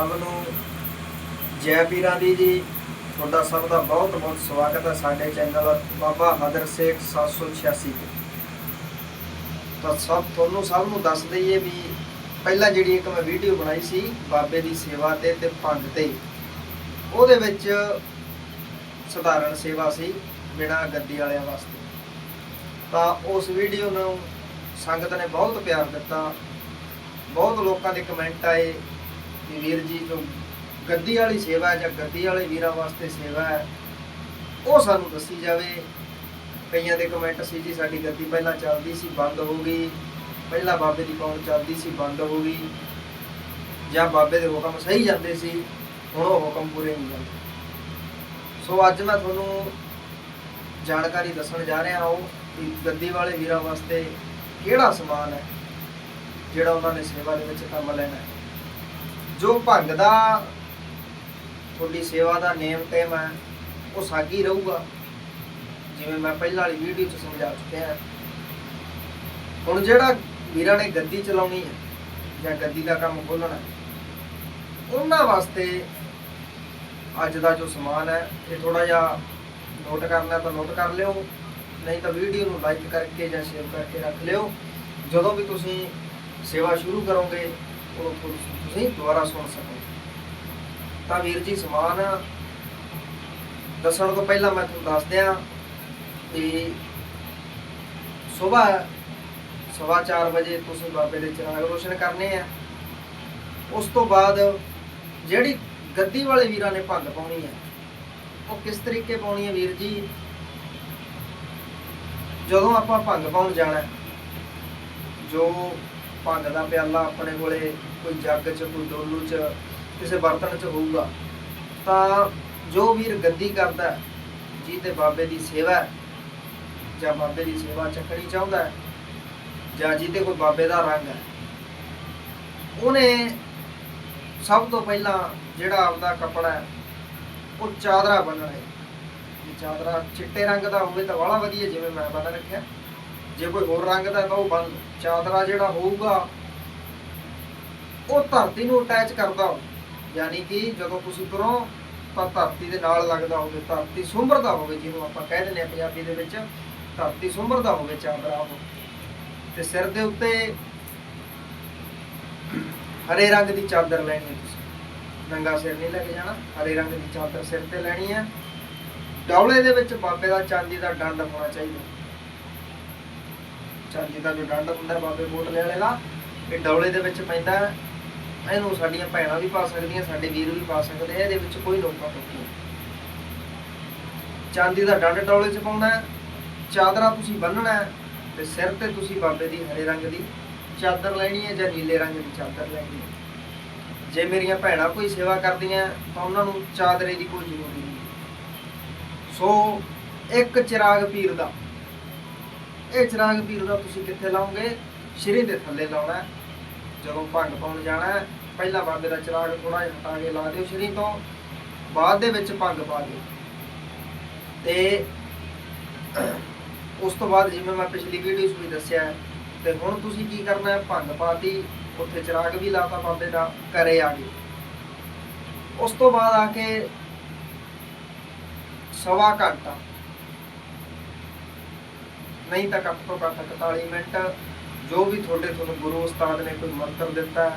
ਸਭ ਨੂੰ। ਜੈ ਪੀਰਾਂ ਦੀ ਜੀ, ਤੁਹਾਡਾ ਸਭ ਦਾ ਬਹੁਤ ਬਹੁਤ ਸਵਾਗਤ ਹੈ ਸਾਡੇ ਚੈਨਲ ਬਾਬਾ ਹਦਰ ਸੇਖ 786 ਤੇ। ਤਾਂ ਸਭ, ਤੁਹਾਨੂੰ ਸਭ ਨੂੰ ਦੱਸ ਦਈਏ ਵੀ ਪਹਿਲਾਂ ਜਿਹੜੀ ਇੱਕ ਮੈਂ ਵੀਡੀਓ ਬਣਾਈ ਸੀ ਬਾਬੇ ਦੀ ਸੇਵਾ ਤੇ ਤੇ ਭੰਗ ਤੇ ਉਹਦੇ ਵਿੱਚ ਸਧਾਰਨ ਸੇਵਾ ਸੀ ਬਿਨਾਂ ਗੱਦੀ ਵਾਲਿਆਂ ਵਾਸਤੇ। ਤਾਂ ਉਸ ਵੀਡੀਓ ਨੂੰ ਸੰਗਤ ਨੇ ਬਹੁਤ ਪਿਆਰ ਦਿੱਤਾ। ਬਹੁਤ ਲੋਕਾਂ ਦੇ ਕਮੈਂਟ ਆਏ। ਕਿ ਵੀਰ ਜੀ ਜੋ ਗੱਦੀ ਵਾਲੀ ਸੇਵਾ ਹੈ ਜਾਂ ਗੱਦੀ ਵਾਲੇ ਵੀਰਾਂ ਵਾਸਤੇ ਸੇਵਾ ਹੈ, ਉਹ ਸਾਨੂੰ ਦੱਸੀ ਜਾਵੇ। ਕਈਆਂ ਦੇ ਕਮੈਂਟ ਸੀ ਜੀ, ਸਾਡੀ ਗੱਦੀ ਪਹਿਲਾਂ ਚੱਲਦੀ ਸੀ, ਬੰਦ ਹੋ ਗਈ। ਪਹਿਲਾਂ ਬਾਬੇ ਦੀ ਕੌਣ ਚੱਲਦੀ ਸੀ, ਬੰਦ ਹੋ ਗਈ। ਜਾਂ ਬਾਬੇ ਦੇ ਹੁਕਮ ਸਹੀ ਜਾਂਦੇ ਸੀ, ਹੁਣ ਉਹ ਹੁਕਮ ਪੂਰੇ ਨਹੀਂ ਜਾਂਦੇ। ਸੋ ਅੱਜ ਮੈਂ ਤੁਹਾਨੂੰ ਜਾਣਕਾਰੀ ਦੱਸਣ ਜਾ ਰਿਹਾ ਹਾਂ ਕਿ ਗੱਦੀ ਵਾਲੇ ਵੀਰਾਂ ਵਾਸਤੇ ਕਿਹੜਾ ਸਮਾਨ ਹੈ, ਜਿਹੜਾ ਉਹਨਾਂ ਨੇ ਸੇਵਾ ਦੇ ਵਿੱਚ ਕੰਮ ਲੈਣਾ ਹੈ। ਜੋ ਭੰਗ ਦਾ ਤੁਹਾਡੀ ਸੇਵਾ ਦਾ ਨੇਮ ਟੇਮ ਹੈ ਉਹ ਸਾਗੀ ਰਹੂਗਾ, ਜਿਵੇਂ ਮੈਂ ਪਹਿਲਾਂ ਵਾਲੀ ਵੀਡੀਓ 'ਚ ਸਮਝਾ ਚੁੱਕਿਆ ਹੁਣ ਜਿਹੜਾ ਵੀਰਾਂ ਨੇ ਗੱਦੀ ਚਲਾਉਣੀ ਹੈ ਜਾਂ ਗੱਦੀ ਦਾ ਕੰਮ ਖੋਲਣਾ ਉਹਨਾਂ ਵਾਸਤੇ ਅੱਜ ਦਾ ਜੋ ਸਮਾਨ ਹੈ, ਇਹ ਥੋੜਾ ਜਿਹਾ ਨੋਟ ਕਰਨਾ ਤਾਂ ਨੋਟ ਕਰ ਲਿਓ, ਨਹੀਂ ਤਾਂ ਵੀਡੀਓ ਨੂੰ ਲਾਈਕ ਕਰਕੇ ਜਾਂ ਸ਼ੇਅਰ ਕਰਕੇ ਰੱਖ ਲਿਓ। ਜਦੋਂ ਵੀ ਤੁਸੀਂ ਸੇਵਾ ਸ਼ੁਰੂ ਕਰੋਗੇ ਉਦੋਂ ਤੁਸੀਂ ਦੁਬਾਰਾ ਸੁਣ ਸਕੋ। ਤਾਂ ਵੀਰ ਜੀ, ਸਮਾਨ ਦੱਸਣ ਤੋਂ ਪਹਿਲਾਂ ਮੈਂ ਤੁਹਾਨੂੰ ਦੱਸ ਦਿਆਂ ਕਿ ਸਵੇਰ ਸਵਾ ਚਾਰ ਵਜੇ ਤੁਸੀਂ ਬਾਬੇ ਦੇ ਚਿਰਾਗ ਰੋਸ਼ਨ ਕਰਨੇ ਆ। ਉਸ ਤੋਂ ਬਾਅਦ ਜਿਹੜੀ ਗੱਦੀ ਵਾਲੇ ਵੀਰਾਂ ਨੇ ਭੰਗ ਪਾਉਣੀ ਹੈ ਉਹ ਕਿਸ ਤਰੀਕੇ ਪਾਉਣੀ ਹੈ ਵੀਰ ਜੀ? ਜਦੋਂ ਆਪਾਂ ਭੰਗ ਪਾਉਣ ਜਾਣਾ, ਜੋ ਭੰਗ ਦਾ ਪਿਆਲਾ ਆਪਣੇ ਕੋਲੇ ਕੋਈ ਜੱਗ 'ਚ, ਕੋਈ ਡੋਲੂ 'ਚ, ਕਿਸੇ ਬਰਤਨ 'ਚ ਹੋਊਗਾ। ਤਾਂ ਜੋ ਵੀਰ ਗੱਦੀ ਕਰਦਾ ਜਿਹਦੇ ਬਾਬੇ ਦੀ ਸੇਵਾ ਜਾਂ ਬਾਬੇ ਦੀ ਸੇਵਾ ਚੱਕਣੀ ਚਾਹੁੰਦਾ ਜਾਂ ਜਿਹਦੇ ਕੋਈ ਬਾਬੇ ਦਾ ਰੰਗ ਹੈ, ਉਹਨੇ ਸਭ ਤੋਂ ਪਹਿਲਾਂ ਜਿਹੜਾ ਆਪਦਾ ਕੱਪੜਾ ਹੈ, ਉਹ ਚਾਦਰਾ ਬੰਨਣਾ ਹੈ ਜੇ ਚਾਦਰਾ ਚਿੱਟੇ ਰੰਗ ਦਾ ਹੋਵੇ ਤਾਂ ਵਾਲਾ ਵਧੀਆ, ਜਿਵੇਂ ਮੈਂ ਬੰਨ ਰੱਖਿਆ। ਜੇ ਕੋਈ ਹੋਰ ਰੰਗ ਦਾ ਤਾਂ ਉਹ ਬੰਨ ਚਾਦਰਾ ਜਿਹੜਾ ਹੋਊਗਾ, ਉਹ ਧਰਤੀ ਨੂੰ ਅਟੈਚ ਕਰਦਾ ਯਾਨੀ ਕਿ ਜਦੋਂ ਤੁਸੀਂ ਤੁਰੋ ਤਾਂ ਧਰਤੀ ਦੇ ਨਾਲ ਲੱਗਦਾ ਹੋਵੇ, ਧਰਤੀ ਸੁੰਬਰਦਾ ਹੋਵੇ, ਜਿਹਨੂੰ ਆਪਾਂ ਕਹਿ ਦਿੰਦੇ ਆ ਪੰਜਾਬੀ ਦੇ ਵਿੱਚ, ਧਰਤੀ ਸੁੰਬਰਦਾ ਹੋਵੇ, ਚਾਦਰਾ ਉਹ। ਤੇ ਸਿਰ ਦੇ ਉੱਤੇ ਹਰੇ ਰੰਗ ਦੀ ਚਾਦਰ ਲੈਣੀ ਹੈ ਤੁਸੀਂ। ਨੰਗਾ ਸਿਰ ਨਹੀਂ ਲੈ ਕੇ ਜਾਣਾ, ਹਰੇ ਰੰਗ ਦੀ ਚਾਦਰ ਸਿਰ ਤੇ ਲੈਣੀ ਹੈ। ਡੌਲੇ ਦੇ ਵਿੱਚ ਬਾਬੇ ਦਾ ਚਾਂਦੀ ਦਾ ਡੰਡ ਹੋਣਾ ਚਾਹੀਦਾ। ਚਾਂਦੀ ਦਾ ਜੋ ਡੰਡ ਹੁੰਦਾ ਬਾਬੇ ਮੋਟਲੇ ਵਾਲੇ ਦਾ ਇਹ ਡੌਲੇ ਦੇ ਵਿੱਚ ਪੈਂਦਾ, ਇਹਨੂੰ ਸਾਡੀਆਂ ਭੈਣਾਂ ਵੀ ਪਾ ਸਕਦੀਆਂ, ਸਾਡੇ ਵੀਰ ਵੀ ਪਾ ਸਕਦੇ ਆ ਇਹਦੇ ਵਿੱਚ ਕੋਈ ਨੋਕਾ ਟੋਕੀ ਚਾਂਦੀ ਦਾ ਡੰਡ ਡੌਲੇ 'ਚ ਪਾਉਣਾ ਚਾਦਰਾ ਤੁਸੀਂ ਬੰਨਣਾ ਤੇ ਸਿਰ ਤੇ ਤੁਸੀਂ ਬਾਬੇ ਦੀ ਹਰੇ ਰੰਗ ਦੀ ਚਾਦਰ ਲੈਣੀ ਹੈ ਜਾਂ ਨੀਲੇ ਰੰਗ ਦੀ ਚਾਦਰ ਲੈਣੀ ਹੈ। ਜੇ ਮੇਰੀਆਂ ਭੈਣਾਂ ਕੋਈ ਸੇਵਾ ਕਰਦੀਆਂ, ਤਾਂ ਉਹਨਾਂ ਨੂੰ ਚਾਦਰੇ ਦੀ ਕੋਈ ਜ਼ਰੂਰਤ ਨਹੀਂ। ਸੋ, ਇੱਕ ਚਿਰਾਗ ਪੀਰ ਦਾ ਇਹ ਚਿਰਾਗ ਪੀਰ ਦਾ ਤੁਸੀਂ ਕਿੱਥੇ ਲਾਓਗੇ? ਸ਼੍ਰੀ ਦੇ ਥੱਲੇ ਲਾਉਣਾ ਜਦੋਂ ਭੰਗ ਪਾਉਣ ਜਾਣਾ ਹੈ, ਪਹਿਲਾਂ ਬਾਬੇ ਦਾ ਚਿਰਾਗ ਥੋੜਾ ਜਿਹਾ ਹਟਾ ਕੇ ਲਾ ਦਿਓ ਸ਼੍ਰੀ ਤੋਂ। ਬਾਅਦ ਦੇ ਵਿੱਚ ਭੰਗ ਪਾ ਦਿਓ। ਤੇ ਉਸ ਤੋਂ ਬਾਅਦ ਜਿਵੇਂ ਮੈਂ ਪਿਛਲੀ ਵੀਡੀਓ 'ਚ ਵੀ ਦੱਸਿਆ ਤੇ ਹੁਣ ਤੁਸੀਂ ਕੀ ਕਰਨਾ ਹੈ? ਭੰਗ ਪਾਤੀ ਉੱਥੇ ਚਿਰਾਗ ਵੀ ਲਾਤਾ ਬਾਬੇ ਦਾ ਘਰੇ ਆ ਗਏ। ਉਸ ਤੋਂ ਬਾਅਦ ਆ ਕੇ ਸਵਾ ਘੰਟਾ ਨਹੀਂ ਤਾਂ ਘੱਟ ਤੋਂ ਘੱਟ 41 ਮਿੰਟ, ਜੋ ਵੀ ਤੁਹਾਡੇ ਤੁਹਾਨੂੰ ਗੁਰੂ ਉਸਤਾਦ ਨੇ ਕੋਈ ਮੰਤਰ ਦਿੱਤਾ,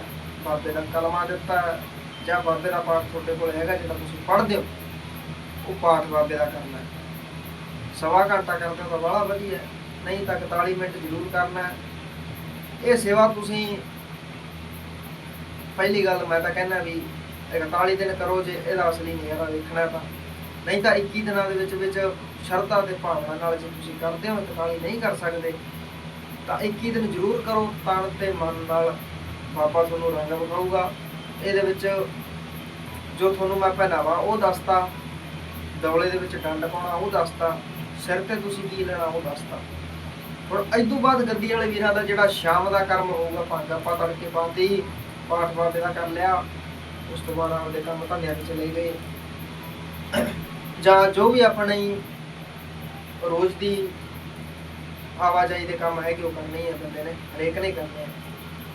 ਬਾਬੇ ਦਾ ਕਲਮਾ ਦਿੱਤਾ, ਜਾਂ ਬਾਬੇ ਦਾ ਪਾਠ ਤੁਹਾਡੇ ਕੋਲ ਹੈਗਾ ਜਿਹੜਾ ਤੁਸੀਂ ਪੜ੍ਹਦੇ ਹੋ, ਉਹ ਪਾਠ ਬਾਬੇ ਦਾ ਕਰਨਾ ਹੈ। ਸਵਾ ਘੰਟਾ ਕਰਦੇ ਤਾਂ ਬੜਾ ਵਧੀਆ ਨਹੀਂ ਤਾਂ 41 ਮਿੰਟ ਜ਼ਰੂਰ ਕਰਨਾ ਇਹ ਸੇਵਾ ਤੁਸੀਂ, ਪਹਿਲੀ ਗੱਲ ਮੈਂ ਤਾਂ ਕਹਿੰਦਾ ਵੀ 41 ਦਿਨ ਕਰੋ ਜੇ, ਇਹਦਾ ਅਸਲੀ ਨਹੀਂ ਨਜ਼ਾਰਾ ਵੇਖਣਾ ਤਾਂ। ਨਹੀਂ ਤਾਂ 21 ਦਿਨਾਂ ਦੇ ਵਿੱਚ ਵਿੱਚ ਸ਼ਰਧਾ ਤੇ ਭਾਵਨਾ ਨਾਲ ਜੇ ਤੁਸੀਂ ਕਰਦੇ ਹੋ 41 ਨਹੀਂ ਕਰ ਸਕਦੇ, ਤਾਂ 21 ਦਿਨ ਜ਼ਰੂਰ ਕਰੋ, ਤਨ ਤੇ ਮਨ ਨਾਲ ਬਾਬਾ ਤੁਹਾਨੂੰ ਰੰਗ ਵਿਖਾਊਗਾ। ਇਹਦੇ ਵਿੱਚ ਜੋ ਤੁਹਾਨੂੰ ਮੈਂ ਪਹਿਨਾਵਾ, ਉਹ ਦੱਸਤਾ। ਦੌਲੇ ਦੇ ਵਿੱਚ ਡੰਡ ਪਾਉਣਾ, ਉਹ ਦੱਸਤਾ। ਸਿਰ ਤੇ ਤੁਸੀਂ ਕੀ ਲੈਣਾ, ਉਹ ਦੱਸਤਾ। ਹੁਣ ਇਸ ਤੋਂ ਬਾਅਦ ਗੱਦੀ ਵਾਲੇ ਵੀਰਾਂ ਦਾ ਜਿਹੜਾ ਸ਼ਾਮ ਦਾ ਕਰਮ ਹੋਊਗਾ ਪੰਜ ਆਪਾਂ ਤੜਕੇ ਪਾਉਂਦੇ ਹੀ ਪਾਠ ਬਾਬੇ ਦਾ ਕਰ ਲਿਆ। ਉਸ ਤੋਂ ਬਾਅਦ ਆਪਦੇ ਕੰਮ ਧੰਦਿਆਂ ਵਿੱਚ ਚਲੇ ਗਏ। ਜਾਂ ਜੋ ਵੀ ਆਪਣੇ ਰੋਜ਼ ਦੀ ਆਵਾਜਾਈ ਦੇ ਕੰਮ ਹੈਗੇ, ਉਹ ਕਰਨੇ ਹੀ ਆ ਬੰਦੇ ਨੇ, ਹਰੇਕ ਨੇ ਕਰਨੇ ਆ।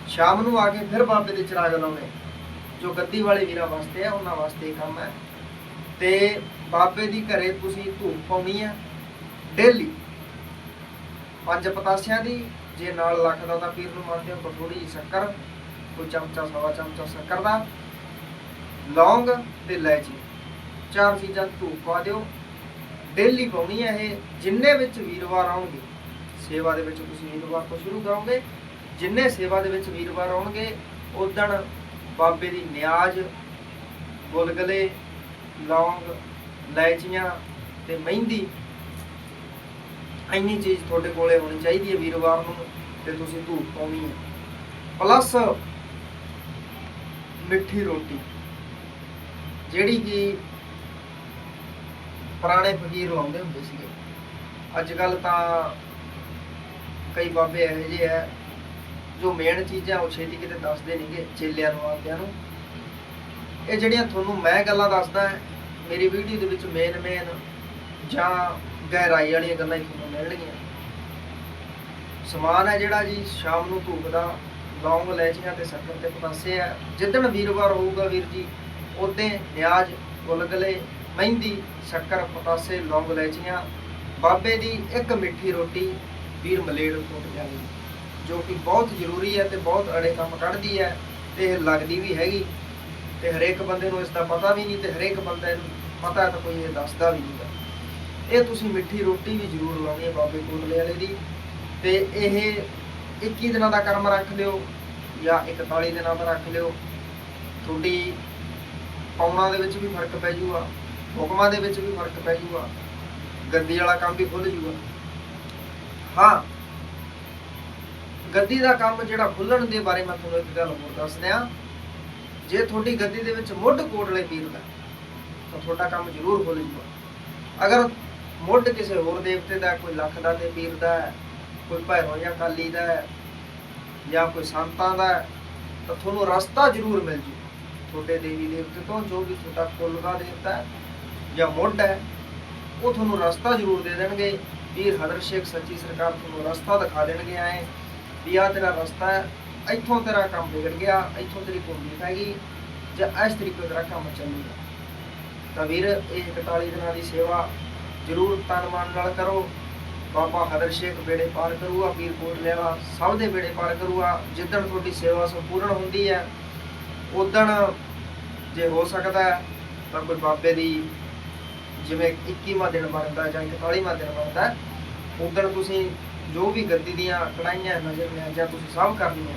ਸ਼ਾਮ ਨੂੰ ਆ ਕੇ ਫਿਰ ਬਾਬੇ ਦੇ ਚਿਰਾਗ ਲਾਉਣੇ। ਜੋ ਗੱਦੀ ਵਾਲੇ ਵੀਰਾਂ ਵਾਸਤੇ ਹੈ ਉਹਨਾਂ ਵਾਸਤੇ ਇਹ ਕੰਮ ਹੈ ਤੇ ਬਾਬੇ ਦੀ ਘਰੇ ਤੁਸੀਂ ਧੂਪ ਪਾਉਣੀ ਹੈ ਡੇਲੀ। ਪੰਜ ਪਤਾਸਿਆਂ ਦੀ, ਜੇ ਨਾਲ ਲੱਖ ਦਾ ਤਾਂ ਪੀਰ ਨੂੰ ਮੰਨਦੇ ਹੋ ਤਾਂ ਥੋੜੀ ਜਿਹੀ ਸ਼ੱਕਰ, ਕੋਈ ਚਮਚਾ, ਸਵਾ ਚਮਚਾ ਸ਼ੱਕਰ ਦਾ। ਲੌਂਗ ਤੇ ਇਲਾਇਚੀ ਚਾਰ ਚੀਜ਼ਾਂ ਧੂਪ ਪਾ ਦਿਓ। ਡੇਲੀ ਪਾਉਣੀ ਹੈ ਇਹ, ਜਿੰਨੇ ਵਿੱਚ ਵੀਰਵਾਰ ਆਉਣਗੇ, ਸੇਵਾ ਦੇ ਵਿੱਚ ਤੁਸੀਂ ਵੀਰਵਾਰ ਤੋਂ ਸ਼ੁਰੂ ਕਰੋਗੇ ਜਿੰਨੇ ਸੇਵਾ ਦੇ ਵਿੱਚ ਵੀਰਵਾਰ ਆਉਣਗੇ ਉਦਣ ਬਾਬੇ ਦੀ ਨਿਆਜ਼, ਗੁਲਗਲੇ, ਲੌਂਗ ਇਲਾਇਚੀਆਂ ਤੇ ਮਹਿੰਦੀ, ਇੰਨੀ ਚੀਜ਼ ਤੁਹਾਡੇ ਕੋਲੇ ਹੋਣੀ ਚਾਹੀਦੀ ਹੈ ਵੀਰਵਾਰ ਨੂੰ, ਤੇ ਤੁਸੀਂ ਧੂਪ ਪਾਉਣੀ ਹੈ। ਪਲੱਸ ਮਿੱਠੀ ਰੋਟੀ, ਜਿਹੜੀ ਕਿ ਪੁਰਾਣੇ ਫਕੀਰ ਲਾਉਂਦੇ ਹੁੰਦੇ ਸੀਗੇ। ਅੱਜ ਕੱਲ ਤਾਂ ਕਈ ਬਾਬੇ ਇਹੋ ਜਿਹੇ ਆ, ਜੋ ਮੇਨ ਚੀਜ਼ਾਂ ਉਹ ਛੇਤੀ ਕਿਤੇ ਦੱਸਦੇ ਨਹੀਂਗੇ ਚੇਲਿਆਂ ਨੂੰ ਆਉਂਦਿਆਂ ਨੂੰ। ਇਹ ਜਿਹੜੀਆਂ ਤੁਹਾਨੂੰ ਮੈਂ ਗੱਲਾਂ ਦੱਸਦਾ, ਮੇਰੀ ਵੀਡੀਓ ਦੇ ਵਿੱਚ ਮੇਨ ਮੇਨ ਜਾਂ ਗਹਿਰਾਈ ਵਾਲੀਆਂ ਗੱਲਾਂ ਹੀ ਤੁਹਾਨੂੰ ਮਿਲਣਗੀਆਂ। ਸਮਾਨ ਹੈ ਜਿਹੜਾ ਜੀ, ਸ਼ਾਮ ਨੂੰ ਧੂਪ ਦਾ, ਲੌਂਗ ਲੈਚੀਆਂ ਤੇ ਸ਼ੱਕਰ ਤੇ ਪਤਾਸੇ ਆ ਜਿੱਦਣ ਵੀਰਵਾਰ ਹੋਊਗਾ ਵੀਰ ਜੀ ਉਦੋਂ ਨਿਆਜ਼, ਗੁਲਗਲੇ ਮਹਿੰਦੀ, ਸ਼ੱਕਰ ਪਤਾਸੇ ਲੌਂਗ ਇਲਾਇਚੀਆਂ, ਬਾਬੇ ਦੀ ਇੱਕ ਮਿੱਠੀ ਰੋਟੀ, ਵੀਰ ਮਲੇੜ ਟੁੱਟ ਜਾਣੀ ਜੋ ਕਿ ਬਹੁਤ ਜ਼ਰੂਰੀ ਹੈ ਤੇ ਬਹੁਤ ਅੜੇ ਕੰਮ ਕੱਢਦੀ ਹੈ ਤੇ ਇਹ ਲੱਗਦੀ ਵੀ ਹੈਗੀ। ਤੇ ਹਰੇਕ ਬੰਦੇ ਨੂੰ ਇਸ ਦਾ ਪਤਾ ਵੀ ਨਹੀਂ ਤੇ ਹਰੇਕ ਬੰਦੇ ਨੂੰ ਪਤਾ ਹੈ ਤਾਂ ਕੋਈ ਇਹ ਦੱਸਦਾ ਵੀ ਨਹੀਂਗਾ ਇਹ ਤੁਸੀਂ ਮਿੱਠੀ ਰੋਟੀ ਵੀ ਜ਼ਰੂਰ ਲਾਉਣੀ ਹੈ ਬਾਬੇ ਕੋਟਲੇ ਵਾਲੇ ਦੀ। ਤੇ ਇਹ 21 ਦਿਨਾਂ ਦਾ ਕਰਮ ਰੱਖ ਲਿਓ ਜਾਂ 41 ਦਿਨਾਂ ਦਾ ਰੱਖ ਲਿਓ। ਤੁਹਾਡੀ ਪਾਉਣਾ ਦੇ ਵਿੱਚ ਵੀ ਫ਼ਰਕ ਪੈ ਜੂਗਾ। ਹੁਕਮਾਂ ਦੇ ਵਿੱਚ ਵੀ ਫ਼ਰਕ ਪੈ ਜਾਊਗਾ ਗੱਦੀ ਵਾਲਾ ਕੰਮ ਵੀ ਖੁੱਲ ਜਾਊਗਾ ਹਾਂ। ਗੱਦੀ ਦਾ ਕੰਮ ਜਿਹੜਾ ਖੁੱਲਣ ਦੇ ਬਾਰੇ ਮੈਂ ਤੁਹਾਨੂੰ ਇੱਕ ਗੱਲ ਹੋਰ ਦੱਸ ਦਿਆਂ। ਜੇ ਤੁਹਾਡੀ ਗੱਦੀ ਦੇ ਵਿੱਚ ਮੁੱਢ ਕੋਟਲੇ ਪੀਰ ਦਾ ਤਾਂ ਤੁਹਾਡਾ ਕੰਮ ਜ਼ਰੂਰ ਖੁੱਲ ਜਾਊਗਾ ਅਗਰ ਮੁੱਢ ਕਿਸੇ ਹੋਰ ਦੇਵਤੇ ਦਾ ਕੋਈ ਲੱਖ ਦਾ ਤੇ ਪੀਰ ਦਾ ਕੋਈ ਭੈਰੋ ਜਾਂ ਕਾਲੀ ਦਾ ਜਾਂ ਕੋਈ ਸੰਤਾਂ ਦਾ ਤਾਂ ਤੁਹਾਨੂੰ ਰਸਤਾ ਜ਼ਰੂਰ ਮਿਲ ਜੂ। ਤੁਹਾਡੇ ਦੇਵੀ ਦੇਵਤੇ ਤੋਂ ਜੋ ਵੀ ਤੁਹਾਡਾ ਕੁੱਲ ਦਾ ਦੇਵਤਾ ਹੈ ਜਾਂ ਮੁੱਢ ਹੈ, ਉਹ ਤੁਹਾਨੂੰ ਰਸਤਾ ਜ਼ਰੂਰ ਦੇ ਦੇਣਗੇ। ਵੀਰ ਹਦਰ ਸ਼ੇਖ ਸੱਚੀ ਸਰਕਾਰ ਤੁਹਾਨੂੰ ਰਸਤਾ ਦਿਖਾ ਦੇਣਗੇ ਆਏ ਵੀ ਆਹ ਤੇਰਾ ਰਸਤਾ ਹੈ, ਇੱਥੋਂ ਤੇਰਾ ਕੰਮ ਵਿਗੜ ਗਿਆ, ਇੱਥੋਂ ਤੇਰੀ ਕੁੰਡੀ ਪੈ ਗਈ, ਜਾਂ ਇਸ ਤਰੀਕੇ ਤੇਰਾ ਕੰਮ ਚੱਲੂਗਾ ਤਾਂ ਵੀਰ, ਇਹ 41 ਦਿਨਾਂ ਦੀ ਸੇਵਾ ਜ਼ਰੂਰ ਤਨ ਮਨ ਨਾਲ ਕਰੋ। ਬਾਬਾ ਹਦਰ ਸ਼ੇਖ ਬੇੜੇ ਪਾਰ ਕਰੂਗਾ, ਪੀਰ ਕੋਟ ਲੈਵਾ ਸਭ ਦੇ ਬੇੜੇ ਪਾਰ ਕਰੂਗਾ। ਜਿੱਦਣ ਤੁਹਾਡੀ ਸੇਵਾ ਸੰਪੂਰਨ ਹੁੰਦੀ ਹੈ ਉਦਣ ਜੇ ਹੋ ਸਕਦਾ ਹੈ, ਤਾਂ ਕੋਈ ਬਾਬੇ ਦੀ ਜਿਵੇਂ 21ਵਾਂ ਦਿਨ ਬਣਦਾ ਜਾਂ 41ਵਾਂ ਦਿਨ ਬਣਦਾ ਉਦੋਂ ਤੁਸੀਂ ਜੋ ਵੀ ਗੱਦੀ ਦੀਆਂ ਕੜਾਈਆਂ ਨਜ਼ਰ ਜਾਂ ਤੁਸੀਂ ਸਭ ਕਰਨੀਆਂ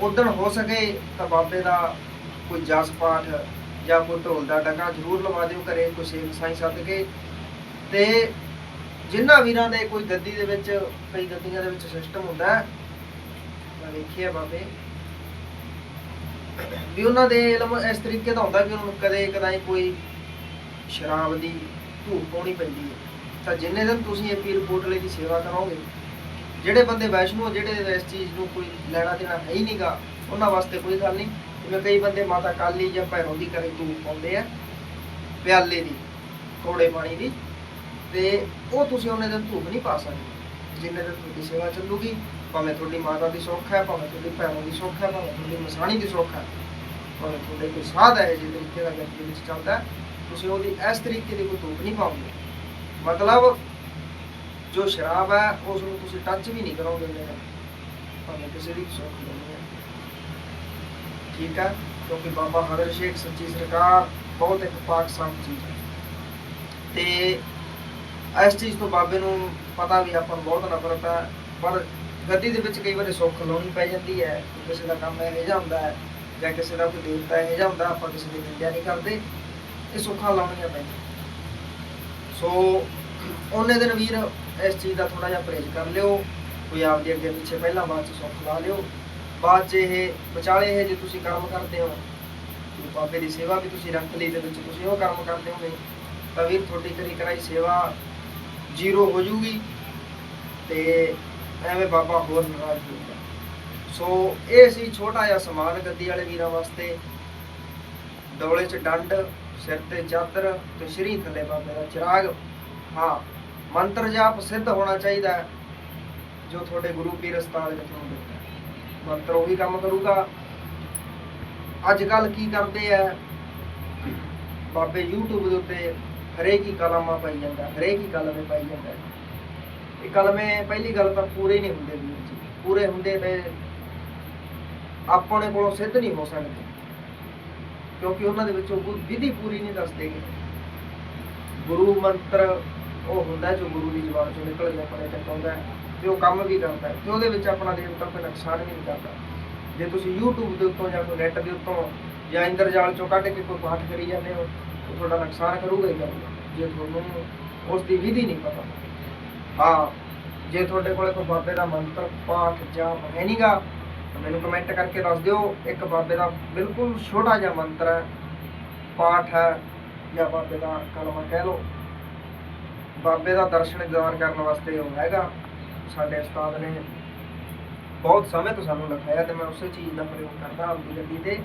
ਉਦੋਂ ਹੋ ਸਕੇ ਤਾਂ ਬਾਬੇ ਦਾ ਕੋਈ ਜਸ ਪਾਠ ਜਾਂ ਕੋਈ ਢੋਲ ਦਾ ਡਗਾ ਜ਼ਰੂਰ ਲਵਾ ਦਿਓ ਘਰੇ, ਕੋਈ ਸੇਵ ਸਾਈ ਸੱਦ ਕੇ। ਤੇ ਜਿਨ੍ਹਾਂ ਵੀਰਾਂ ਦੇ ਕੋਈ ਗੱਦੀ ਦੇ ਵਿੱਚ, ਕਈ ਗੱਦੀਆਂ ਦੇ ਵਿੱਚ ਸਿਸਟਮ ਹੁੰਦਾ ਹੈ ਮੈਂ ਵੇਖਿਆ ਬਾਬੇ, ਵੀ ਉਹਨਾਂ ਦੇ ਇਲਮ ਇਸ ਤਰੀਕੇ ਦਾ ਹੁੰਦਾ ਕਿ ਉਹਨਾਂ ਨੂੰ ਕਦੇ ਕਦਾਈ ਕੋਈ ਸ਼ਰਾਬ ਦੀ ਧੂਪ ਪਾਉਣੀ ਪੈਂਦੀ ਹੈ। ਤਾਂ ਜਿੰਨੇ ਦਿਨ ਤੁਸੀਂ ਇਹ ਪੀਰ ਦੀ ਸੇਵਾ ਕਰੋਗੇ ਜਿਹੜੇ ਬੰਦੇ ਵੈਸ਼ਨੂ, ਜਿਹੜੇ ਇਸ ਚੀਜ਼ ਨੂੰ ਕੋਈ ਲੈਣਾ ਦੇਣਾ ਹੈ ਹੀ ਨਹੀਂਗਾ ਉਹਨਾਂ ਵਾਸਤੇ ਕੋਈ ਗੱਲ ਨਹੀਂ। ਜਿਵੇਂ ਕਈ ਬੰਦੇ ਮਾਤਾ ਕਾਲੀ ਜਾਂ ਭੈਰੋਂ ਦੀ ਕਰੇ ਧੂਪ ਪਾਉਂਦੇ ਆ, ਪਿਆਲੇ ਦੀ, ਕੋੜੇ ਪਾਣੀ ਦੀ, ਤੇ ਉਹ ਤੁਸੀਂ ਉਹਨੇ ਦਿਨ ਧੂਪ ਨਹੀਂ ਪਾ ਸਕਦੇ। ਜਿੰਨੇ ਦਿਨ ਤੁਹਾਡੀ ਸੇਵਾ ਚੱਲੂਗੀ, ਭਾਵੇਂ ਤੁਹਾਡੀ ਮਾਤਾ ਦੀ ਸੁੱਖ ਹੈ, ਭਾਵੇਂ ਤੁਹਾਡੀ ਭੈਣਾਂ ਦੀ ਸੁੱਖ ਹੈ, ਭਾਵੇਂ ਤੁਹਾਡੀ ਮਸਾਣੀ ਦੀ ਸੁੱਖ ਹੈ, ਭਾਵੇਂ ਤੁਹਾਡੇ ਕੋਈ ਸਾਧ ਹੈ, ਜਿਹਦੇ ਤਰੀਕੇ ਦਾ ਗੱਡੀ ਵਿੱਚ ਚੱਲਦਾ ਤੁਸੀਂ ਉਹਦੀ ਇਸ ਤਰੀਕੇ ਦੀ ਕੋਈ ਧੂਪ ਨਹੀਂ ਪਾਉਂਗੇ ਮਤਲਬ ਜੋ ਸ਼ਰਾਬ ਹੈ ਉਸ ਨੂੰ ਤੁਸੀਂ ਟੱਚ ਵੀ ਨਹੀਂ ਕਰੋਗੇ ਮੇਰੇ ਭਾਵੇਂ ਕਿਸੇ ਦੀ ਸੁੱਖ ਨਹੀਂ ਹੈ ਠੀਕ ਹੈ? ਕਿਉਂਕਿ ਬਾਬਾ ਹਦਰ ਸ਼ੇਖ ਸੱਚੀ ਸਰਕਾਰ ਬਹੁਤ ਇੱਕ ਪਾਕ ਸਾਫ਼ ਚੀਜ਼ ਹੈ। ਤੇ ਇਸ ਚੀਜ਼ ਤੋਂ ਬਾਬੇ ਨੂੰ ਪਤਾ ਵੀ ਆਪਾਂ ਨੂੰ ਬਹੁਤ ਨਫ਼ਰਤ ਹੈ, ਪਰ ਗੱਦੀ ਦੇ ਵਿੱਚ ਕਈ ਵਾਰੀ ਸੁੱਖ ਲਾਉਣੀ ਪੈ ਜਾਂਦੀ ਹੈ। ਕਿਸੇ ਦਾ ਕੰਮ ਇਹੋ ਜਿਹਾ ਹੁੰਦਾ ਹੈ ਜਾਂ ਕਿਸੇ ਦਾ ਕੋਈ ਦੇਵਤਾ ਇਹੋ ਜਿਹਾ ਹੁੰਦਾ, ਆਪਾਂ ਕਿਸੇ ਦੀ ਨਿੰਦਿਆ ਨਹੀਂ ਕਰਦੇ। ਇਹ ਸੁੱਖਾਂ ਲਾਉਣੀਆਂ ਪੈਂਦੀਆਂ। ਸੋ ਉਹਨੇ ਦਿਨ ਵੀਰ ਇਸ ਚੀਜ਼ ਦਾ ਥੋੜਾ ਜਿਹਾ ਪਰਹੇਜ਼ ਕਰ ਲਿਓ, ਕੋਈ ਆਪਦੇ ਅੱਗੇ ਪਿੱਛੇ ਪਹਿਲਾਂ ਬਾਅਦ ਚ ਸੁੱਖ ਲਾ ਲਿਓ। ਬਾਅਦ ਚ ਇਹ ਵਿਚਾਲੇ ਇਹ ਜੇ ਤੁਸੀਂ ਕਰਮ ਕਰਦੇ ਹੋ ਬਾਬੇ ਦੀ ਸੇਵਾ ਵੀ ਤੁਸੀਂ ਰੱਖ ਲਈ ਦੇ ਵਿੱਚ ਤੁਸੀਂ ਉਹ ਕੰਮ ਕਰਦੇ ਹੋਗੇ ਤਾਂ ਵੀਰ ਤੁਹਾਡੀ ਕਰੀ ਕਰਾਈ ਸੇਵਾ ਜ਼ੀਰੋ ਹੋ ਜੂਗੀ, ਤੇ ਐਵੇਂ ਬਾਬਾ ਹੋਰ ਨਾਰਾਜ਼ ਹੋਊਗਾ ਸੋ ਇਹ ਸੀ ਛੋਟਾ ਜਿਹਾ ਸਮਾਨ ਗੱਦੀ ਵਾਲੇ ਵੀਰਾਂ ਵਾਸਤੇ। ਡੋਲੇ 'ਚ ਡੰਡ ਸਿਰ ਤੇ ਚਾਦਰ ਤੇ ਸ਼੍ਰੀ ਥੱਲੇ ਬਾਬੇ ਦਾ ਚਿਰਾਗ। ਹਾਂ ਮੰਤਰ ਜਾਪ ਸਿੱਧ ਹੋਣਾ ਚਾਹੀਦਾ ਹੈ, ਜੋ ਤੁਹਾਡੇ ਗੁਰੂ ਪੀਰ ਉਸਤਾਦ ਨੇ ਤੁਹਾਨੂੰ ਦਿੱਤਾ ਹੈ। ਮੰਤਰ ਉਹੀ ਕੰਮ ਕਰੂਗਾ। ਅੱਜ ਕੱਲ ਕੀ ਕਰਦੇ ਆ? ਬਾਬੇ YouTube ਦੇ ਉੱਤੇ ਹਰੇਕ ਹੀ ਕਲਮਾਂ ਪਾਈ ਜਾਂਦਾ ਹਰੇਕ ਹੀ ਕਲਮੇ ਪਾਈ ਜਾਂਦਾ। ਇਹ ਕਲਮੇ ਪਹਿਲੀ ਗੱਲ ਤਾਂ ਪੂਰੇ ਨਹੀਂ ਹੁੰਦੇ ਵੀਰ ਜੀ। ਪੂਰੇ ਹੁੰਦੇ ਤੇ ਆਪਣੇ ਕੋਲੋਂ ਸਿੱਧ ਨਹੀਂ ਹੋ ਸਕਦੇ। ਕਿਉਂਕਿ ਉਹਨਾਂ ਦੇ ਵਿੱਚ ਉਹ ਵਿਧੀ ਪੂਰੀ ਨਹੀਂ ਦੱਸਦੇ ਗੁਰੂ ਮੰਤਰ ਉਹ ਹੁੰਦਾ ਜੋ ਗੁਰੂ ਦੀ ਜ਼ੁਬਾਨ ਚੋਂ ਨਿਕਲ ਕੇ ਆਪਣੇ ਤੱਕ ਆਉਂਦਾ ਹੈ ਤੇ ਉਹ ਕੰਮ ਵੀ ਕਰਦਾ ਤੇ ਉਹਦੇ ਵਿੱਚ ਆਪਣਾ ਦੇਵਤਾ ਕੋਈ ਨੁਕਸਾਨ ਨਹੀਂ ਕਰਦਾ। ਜੇ ਤੁਸੀਂ YouTube ਦੇ ਉੱਤੋਂ ਜਾਂ ਕੋਈ ਨੈਟ ਦੇ ਉੱਤੋਂ ਜਾਂ ਇੰਦਰਜਾਲ ਚੋਂ ਕੱਢ ਕੇ ਕੋਈ ਪਾਠ ਕਰੀ ਜਾਂਦੇ ਹੋ, ਤਾਂ ਤੁਹਾਡਾ ਨੁਕਸਾਨ ਕਰੂਗਾ ਹੀ ਕਰੂਗਾ। ਜੇ ਤੁਹਾਨੂੰ ਉਸ ਦੀ ਵਿਧੀ ਨਹੀਂ ਪਤਾ। ਹਾਂ, ਜੇ ਤੁਹਾਡੇ ਕੋਲੇ ਕੋਈ ਬਾਬੇ ਦਾ ਮੰਤਰ, ਪਾਠ ਜਾਂ ਹੈ ਨਹੀਂਗਾ ਮੈਨੂੰ ਕਮੈਂਟ ਕਰਕੇ ਦੱਸ ਦਿਓ, ਇੱਕ ਬਾਬੇ ਦਾ ਬਿਲਕੁਲ ਛੋਟਾ ਜਿਹਾ ਮੰਤਰ ਹੈ, ਪਾਠ ਹੈ, ਜਾਂ ਬਾਬੇ ਦਾ ਕਲਮਾ ਕਹਿ ਲਓ। ਬਾਬੇ ਦਾ ਦਰਸ਼ਨ ਦੀਦਾਰ ਕਰਨ ਵਾਸਤੇ ਉਹ ਹੈਗਾ, ਸਾਡੇ ਉਸਤਾਦ ਨੇ ਬਹੁਤ ਸਮੇਂ ਤੋਂ ਸਾਨੂੰ ਲਿਖਾਇਆ ਤੇ ਮੈਂ ਉਸੇ ਚੀਜ਼ ਦਾ ਪ੍ਰਯੋਗ ਕਰਦਾ ਆਪਦੀ ਗੱਡੀ ਤੇ,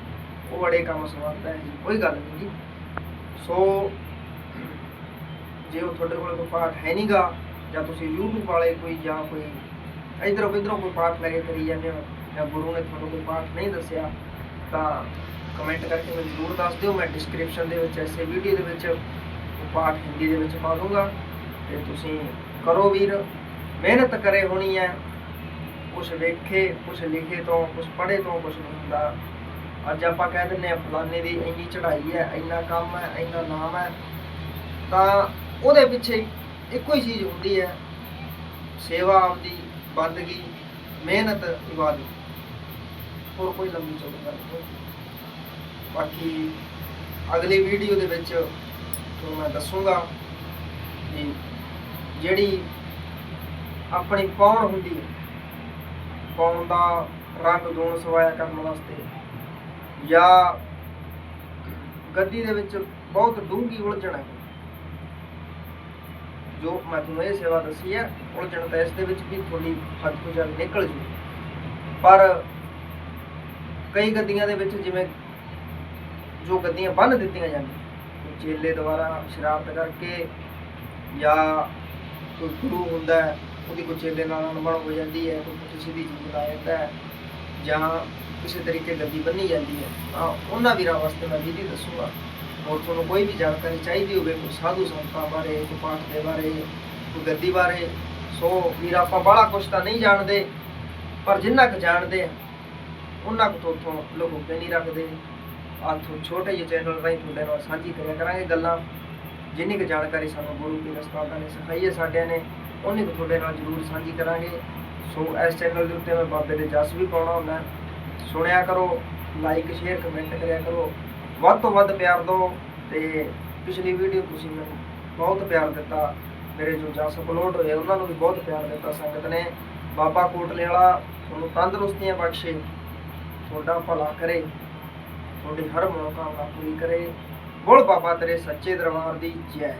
ਉਹ ਬੜੇ ਕੰਮ ਸਵਾਰਦਾ ਹੈ ਜੀ, ਕੋਈ ਗੱਲ ਨਹੀਂ ਜੀ। ਸੋ, ਜੇ ਉਹ ਤੁਹਾਡੇ ਕੋਲ ਕੋਈ ਪਾਠ ਹੈ ਨਹੀਂਗਾ ਜਾਂ ਤੁਸੀਂ YouTube ਵਾਲੇ ਕੋਈ ਜਾਂ ਕੋਈ ਇਧਰੋਂ ਉਧਰੋਂ ਕੋਈ ਪਾਠ ਲੈ ਕੇ ਕਰੀ ਜਾਂਦੇ ਹੋ ਜਾਂ ਗੁਰੂ ਨੇ ਤੁਹਾਨੂੰ ਕੋਈ ਪਾਠ ਨਹੀਂ ਦੱਸਿਆ, ਤਾਂ ਕਮੈਂਟ ਕਰਕੇ ਮੈਨੂੰ ਜ਼ਰੂਰ ਦੱਸ ਦਿਓ। ਮੈਂ ਡਿਸਕ੍ਰਿਪਸ਼ਨ ਦੇ ਵਿੱਚ, ਐਸੇ ਵੀਡੀਓ ਦੇ ਵਿੱਚ ਉਹ ਪਾਠ ਹਿੰਦੀ ਦੇ ਵਿੱਚ ਪਾ ਦੂੰਗਾ। ਤੇ ਤੁਸੀਂ ਕਰੋ ਵੀਰ, ਮਿਹਨਤ ਕਰੇ ਹੋਣੀ ਹੈ। ਕੁਛ ਵੇਖੇ, ਕੁਛ ਲਿਖੇ ਤੋਂ, ਕੁਛ ਪੜ੍ਹੇ ਤੋਂ, ਕੁਛ ਨਹੀਂ ਹੁੰਦਾ। ਅੱਜ ਆਪਾਂ ਕਹਿ ਦਿੰਦੇ ਆ ਫਲਾਣੇ ਦੀ ਇੰਨੀ ਚੜ੍ਹਾਈ ਹੈ, ਇੰਨਾ ਕੰਮ ਹੈ, ਇੰਨਾ ਨਾਮ ਹੈ। ਤਾਂ ਉਹਦੇ ਪਿੱਛੇ ਇੱਕੋ ਹੀ ਚੀਜ਼ ਹੁੰਦੀ ਹੈ। ਸੇਵਾ ਆਪਦੀ, ਬੰਦਗੀ, ਮਿਹਨਤ, ਇਬਾਦਤ। ਹੋਰ ਕੋਈ ਲੰਬੀ ਚੌੜੀ ਗੱਲ ਨਹੀਂ। ਬਾਕੀ ਅਗਲੀ ਵੀਡੀਓ ਦੇ ਵਿੱਚ ਤੁਹਾਨੂੰ ਮੈਂ ਦੱਸੂਗਾ ਕਿ ਜਿਹੜੀ ਆਪਣੀ ਪੌਣ ਹੁੰਦੀ ਹੈ, ਪੌਣ ਦਾ ਰੰਗ ਦੂਣ ਸਵਾਇਆ ਕਰਨ ਵਾਸਤੇ ਜਾਂ ਗੱਦੀ ਦੇ ਵਿੱਚ ਬਹੁਤ ਡੂੰਘੀ ਉਲਝਣ ਹੈ। ਜੋ ਮੈਂ ਤੁਹਾਨੂੰ ਇਹ ਸੇਵਾ ਦੱਸੀ ਹੈ, ਉਲਝਣ ਤਾਂ ਇਸ ਦੇ ਵਿੱਚ ਵੀ ਥੋੜੀ ਹੱਦ ਤੋਂ ਨਿਕਲ ਜੂ। ਪਰ ਕਈ ਗੱਦੀਆਂ ਦੇ ਵਿੱਚ ਜਿਵੇਂ ਜੋ ਗੱਦੀਆਂ ਬੰਨ ਦਿੱਤੀਆਂ ਜਾਂਦੀਆਂ, ਕੋਈ ਚੇਲੇ ਦੁਆਰਾ ਸ਼ਰਾਰਤ ਕਰਕੇ ਜਾਂ ਕੋਈ ਗੁਰੂ ਹੁੰਦਾ ਉਹਦੀ ਕੋਈ ਚੇਲੇ ਨਾਲ ਅਣਬਣ ਹੋ ਜਾਂਦੀ ਹੈ, ਕੋਈ ਪੁੱਠੀ ਸਿੱਧੀ ਚੀਜ਼ ਲਾ ਜਾਂਦਾ ਹੈ ਜਾਂ ਕਿਸੇ ਤਰੀਕੇ ਗੱਦੀ ਬੰਨੀ ਜਾਂਦੀ ਹੈ, ਤਾਂ ਉਹਨਾਂ ਵੀਰਾਂ ਵਾਸਤੇ ਮੈਂ ਵਿਧੀ ਦੱਸੂਗਾ। ਹੋਰ ਤੁਹਾਨੂੰ ਕੋਈ ਵੀ ਜਾਣਕਾਰੀ ਚਾਹੀਦੀ ਹੋਵੇ, ਕੋਈ ਸਾਧੂ ਸੰਤਾਂ ਬਾਰੇ, ਕੋਈ ਪਾਠ ਦੇ ਬਾਰੇ, ਕੋਈ ਗੱਦੀ ਬਾਰੇ, ਸੋ ਵੀਰ ਆਪਾਂ ਬੜਾ ਕੁਛ ਤਾਂ ਨਹੀਂ ਜਾਣਦੇ, ਪਰ ਜਿੰਨਾ ਕੁ ਜਾਣਦੇ ਆ ਉਹਨਾਂ ਕੁ ਤੋਂ ਉੱਥੋਂ ਲੁਕੋ ਨਹੀਂ ਰੱਖਦੇ। ਆਥੋਂ ਛੋਟੇ ਜਿਹੇ ਚੈਨਲ ਰਾਹੀਂ ਤੁਹਾਡੇ ਨਾਲ ਸਾਂਝੀ ਕਰਿਆ ਕਰਾਂਗੇ ਗੱਲਾਂ। ਜਿੰਨੀ ਕੁ ਜਾਣਕਾਰੀ ਸਾਨੂੰ ਗੁਰੂ ਪੀਰ ਉਸਤਾਦਾਂ ਨੇ ਸਿਖਾਈ ਹੈ ਸਾਡਿਆਂ ਨੇ ਉਨੀ ਕੁ ਤੁਹਾਡੇ ਨਾਲ ਜ਼ਰੂਰ ਸਾਂਝੀ ਕਰਾਂਗੇ। ਸੋ ਇਸ ਚੈਨਲ ਦੇ ਉੱਤੇ ਮੈਂ ਬਾਬੇ ਦੇ ਜਸ ਵੀ ਪਾਉਣਾ ਹੁੰਦਾ। ਸੁਣਿਆ ਕਰੋ ਲਾਈਕ ਸ਼ੇਅਰ ਕਮੈਂਟ ਕਰਿਆ ਕਰੋ। ਵੱਧ ਤੋਂ ਵੱਧ ਪਿਆਰ ਦਿਓ ਤੇ ਪਿਛਲੀ ਵੀਡੀਓ ਤੁਸੀਂ ਮੈਨੂੰ ਬਹੁਤ ਪਿਆਰ ਦਿੱਤਾ। ਮੇਰੇ ਜੋ ਜਸ ਅਪਲੋਡ ਹੋਏ, ਉਹਨਾਂ ਨੂੰ ਵੀ ਬਹੁਤ ਪਿਆਰ ਦਿੱਤਾ ਸੰਗਤ ਨੇ। ਬਾਬਾ ਕੋਟਲੇ ਵਾਲਾ, ਤੁਹਾਨੂੰ ਤੰਦਰੁਸਤੀਆਂ ਬਖਸ਼ੇ। ਤੁਹਾਡਾ ਭਲਾ ਕਰੇ, ਤੁਹਾਡੀ ਹਰ ਮਨੋਕਾਮਨਾ ਪੂਰੀ ਕਰੇ। ਬੋਲ ਬਾਬਾ ਤੇਰੇ ਸੱਚੇ ਦਰਬਾਰ ਦੀ ਜੈ।